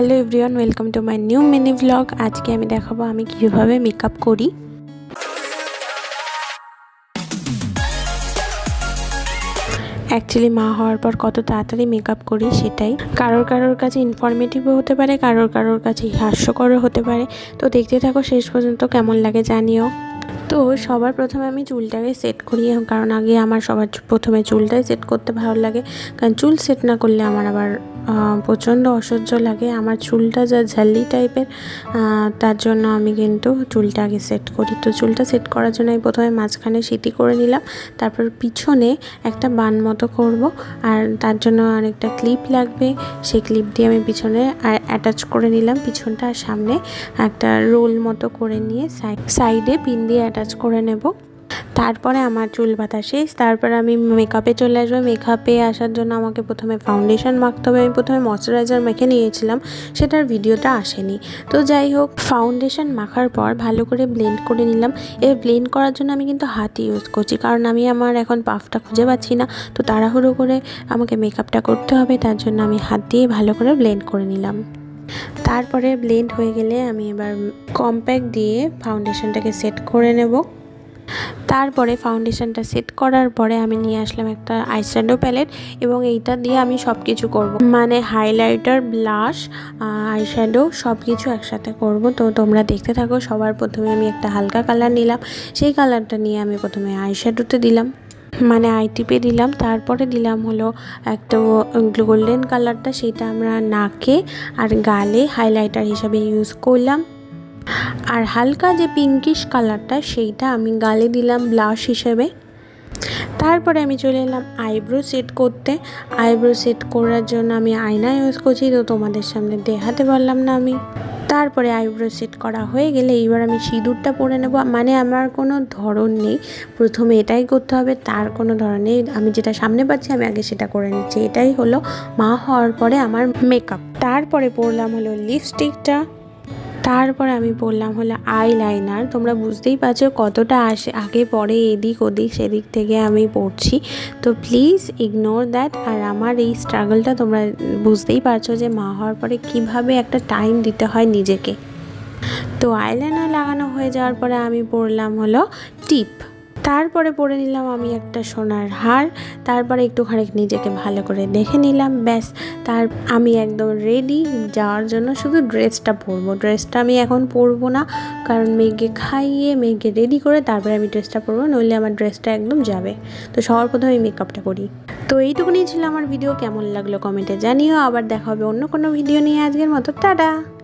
Hello everyone, welcome to my new mini vlog আজকে আমি দেখাবো আমি কীভাবে মেকআপ করি। অ্যাকচুয়ালি মা হওয়ার পর কত তাড়াতাড়ি মেকআপ করি সেটাই। কারোর কারোর কাছে ইনফরমেটিভও হতে পারে, কারোর কারোর কাছে হাস্যকরও হতে পারে। তো দেখতে থাকো শেষ পর্যন্ত কেমন লাগে জানিও। তো সবার প্রথমে আমি চুলটাকে সেট করি, কারণ আগে আমার সবার প্রথমে চুলটাই সেট করতে ভালো লাগে। কারণ চুল সেট না করলে আমার আবার প্রচণ্ড অসহ্য লাগে। আমার চুলটা যা ঝাল্লি টাইপের তার জন্য আমি কিন্তু চুলটা আগে সেট করি। তো চুলটা সেট করার জন্য আমি প্রথমে মাঝখানে সিটি করে নিলাম, তারপর পিছনে একটা বান মতো করব, আর তার জন্য অনেকটা ক্লিপ লাগবে। সেই ক্লিপ দিয়ে আমি পিছনে অ্যাটাচ করে নিলাম পিছনটা আর সামনে একটা রোল মতো করে নিয়ে সাইডে পিন দিয়ে করে নেব। তারপরে আমার চুল বাঁধা শেষ। তারপর আমি মেকআপে চলে আসব। মেকআপে আসার জন্য আমাকে প্রথমে ফাউন্ডেশন মাখতে হবে। আমি প্রথমে ময়শ্চারাইজার মেখে নিয়েছিলাম। সেটার ভিডিওটা আসেনি। তো যাই হোক ফাউন্ডেশন মাখার পর ভালো করে ব্লেন্ড করে নিলাম। এবার ব্লেন্ড করার জন্য আমি কিন্তু হাত ইউজ করছি। কারণ আমি আমার এখন পাফটা খুঁজে পাচ্ছি না। তো তাড়াহুড়ো করে আমাকে মেকআপটা করতে হবে। তার জন্য আমি হাত দিয়ে ভালো করে ব্লেন্ড করে নিলাম। তারপরে ব্লেন্ড হয়ে গেলে আমি এবার কম্প্যাক্ট দিয়ে ফাউন্ডেশনটাকে সেট করে নেব। তারপরে ফাউন্ডেশনটা সেট করার পরে আমি নিয়ে আসলাম একটা আইশ্যাডো প্যালেট এবং এইটা দিয়ে আমি সব কিছু করব। মানে হাইলাইটার ব্লাশ আইশ্যাডো সব কিছু একসাথে করব। তো তোমরা দেখতে থাকো, সবার প্রথমে আমি একটা হালকা কালার নিলাম। সেই কালারটা নিয়ে আমি প্রথমে আইশ্যাডোতে দিলাম। মানে আই টিপে দিলাম, তারপরে দিলাম হলো একটা গোল্ডেন কালারটা, সেটা আমরা নাকে আর গালে হাইলাইটার হিসাবে ইউজ করলাম। আর হালকা যে পিঙ্কিশ কালারটা, সেইটা আমি গালে দিলাম ব্লাশ হিসেবে। তারপরে আমি চলে এলাম আইব্রো সেট করতে। আইব্রো সেট করার জন্য আমি আয়না ইউজ করছি, তো তোমাদের সামনে দেখাতে পারলাম না আমি। তারপরে আইব্রো সেট করা হয়ে গেলে এইবার আমি সিঁদুরটা পরে নেব। মানে আমার কোনো ধরন নেই। প্রথমে এটাই করতে হবে, তার কোনো ধরনের আমি যেটা সামনে পাচ্ছি, আমি আগে সেটা করে নিচ্ছি। এটাই হলো মা হওয়ার পরে আমার মেকআপ তারপরে পরলাম হলো লিপস্টিকটা তারপর আমি বললাম, হলো আই লাইনার তোমরা বুঝতেই পারছ কতটা আসে। আগে পরে এদিক ওদিক সেদিক থেকে আমি পড়ছি। তো প্লিজ ইগনোর দ্যাট আর আমার এই স্ট্রাগলটা তোমরা বুঝতেই পারছ যে মা হওয়ার পরে কীভাবে একটা টাইম দিতে হয় নিজেকে। তো আইলাইনার লাগানো হয়ে যাওয়ার পরে আমি পড়লাম হলো টিপ তারপরে পরে নিলাম আমি একটা সোনার হার, তারপরে একটুখানি নিজেকে ভালো করে দেখে নিলাম, ব্যাস। তার, আমি একদম রেডি যাওয়ার জন্য শুধু ড্রেসটা পরবো। ড্রেসটা আমি এখন পরবো না, কারণ মেয়েকে খাইয়ে, মেয়েকে রেডি করে তারপরে আমি ড্রেসটা পরবো, নইলে আমার ড্রেসটা একদম যাবে। তো সবার প্রথমে আমি মেকআপটা করি। তো এইটুকুনি ছিল আমার ভিডিও কেমন লাগল কমেন্টে জানিও। আবার দেখা হবে অন্য কোনো ভিডিও নিয়ে আজকের মতো। টাটা!